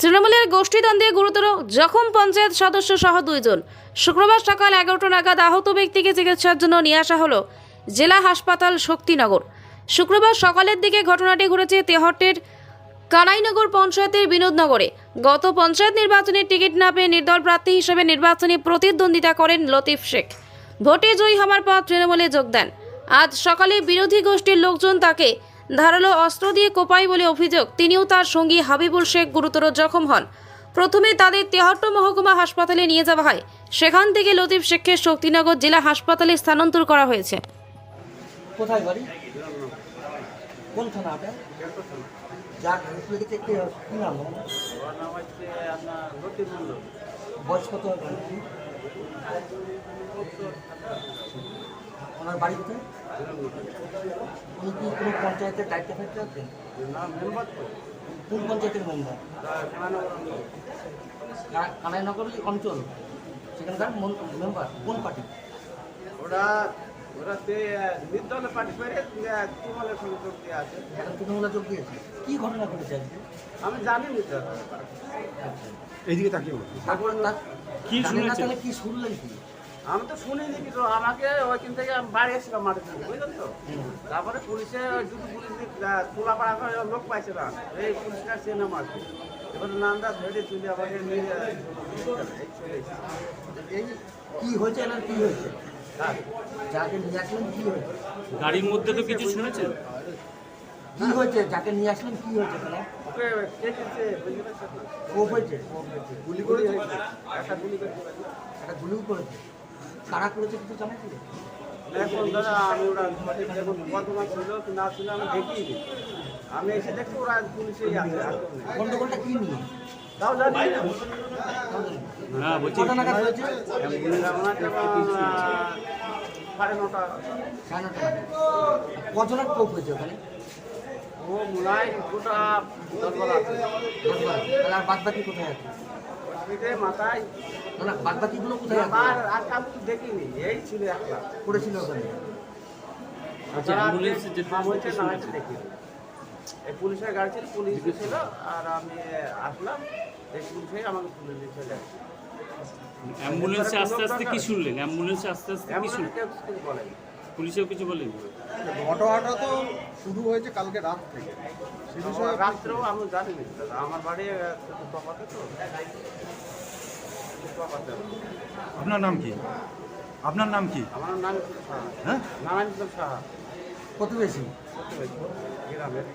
তৃণমূলের গোষ্ঠীদ্বন্দ্বে গুরুতর জখম পঞ্চায়েত সদস্য সহ দুইজন। শুক্রবার সকাল এগারোটা নাগাদ আহত ব্যক্তিকে চিকিৎসার জন্য নিয়ে আসা হলো জেলা হাসপাতাল শক্তিনগর। শুক্রবার সকালের দিকে ঘটনাটি ঘটেছে তেহট্টের কানাইনগর পঞ্চায়েতের বিনোদনগরে। গত পঞ্চায়েত নির্বাচনের টিকিট না পেয়ে নির্দল প্রার্থী হিসেবে নির্বাচনী প্রতিদ্বন্দ্বিতা করেন লতিফ শেখ। ভোটে জয়ী হওয়ার পর তৃণমূলে যোগ দেন। আজ সকালে বিরোধী গোষ্ঠীর লোকজন তাকে ধারালো অস্ত্র দিয়ে কোপায় বলে অভিযোগ। তিনিও তার সঙ্গী হাবিবুল শেখ গুরুতর জখম হন। প্রথমে তাদের তেহট্ট মহকুমা হাসপাতালে নিয়ে যাওয়া হয়। সেখান থেকে লতিফ শেখকে শক্তিনগর জেলা হাসপাতালে স্থানান্তর করা হয়েছে। কোথায় বাড়ি? কোন থানা যার কি নাম বয়স কত ওনার বাড়ি কোথায়? উনি কি কোনো পঞ্চায়েতের দায়িত্ব ফাইতে আছেন কোন পঞ্চায়েতের মেম্বার। কানাইনগর অঞ্চল সেখানকার মেম্বার কোন পার্টি? ওরা ওরা তে নির্দলে পার্টি করে তৃণমূলের সঙ্গে যোগ দিয়ে আছে। এখন তৃণমূলে যোগ দিয়েছে। কি ঘটনা ঘটেছে আমি জানি নি এইদিকে তাকিয়ে তার কি না শুনেছেন? কি শুনলেন কি? আমি তো শুনিনি কিছু আমাকে ওইখান থেকে আমি বাড়ি এসেছিলাম মাঠে থেকে বুঝলেন তো? তারপরে পুলিশে ওই দুটো পুলিশ তোলা পাড়া করে লোক পাইছে না এই পুলিশটা সে নাম আছে এবারে নান্দা ধরে তুলে আমাকে নিয়ে এই কি হয়েছে না কি হয়েছে? যাকে নিয়ে আসলেন কি হয়েছে? গাড়ির মধ্যে তো কিছু শুনেছেন কি হয়েছে? যাকে নিয়ে আসলেন কি হয়েছে গুলি করেছে একটা গুলিও করেছে কারা করেছে কিছু জানা কি এখন দাদা আমি ওরা বর্তমান ছিল না ছিল আমি দেখিনি আমি এসে দেখছি ওরা আর গন্ডগোলটা কি নিয়ে তাও জানি না। বলছি কটা সাড়ে নটা সাড়ে নটা। কজনের কোপ হয়েছে ওখানে ও গোটা দরবার আছে। আর বাদ বাকি কোথায় আছে? পিঠে মাথায় না না বাদ বাকিগুলো কোথায় আছে? আর আর তো দেখিনি। এই ছিল একলা। পড়েছিল ওখানে? আচ্ছা, অ্যাম্বুলেন্সে হয়েছে না এই পুলিশের গাড়ি ছিল পুলিশ ছিল আর আমি আসলাম এই পুলিশে আমাকে তুলে দিয়ে চলে অ্যাম্বুলেন্সে আস্তে আস্তে কি শুনলেন? অ্যাম্বুলেন্সে আস্তে আস্তে কি শুনলেন? পুলিশেও কিছু বলেন? ঘটনাটা তো শুরু হয়েছে কালকে রাত থেকে। সে বিষয়ে আমার রাত্রেও আমি জানি না দাদা আমার বাড়ি তফাতে তো। আপনার নাম কি? আপনার নাম কি? আমার নাম সাহা। হ্যাঁ? নারায়ণ সাহা। প্রতিবেশী। প্রতিবেশী, গ্রামের।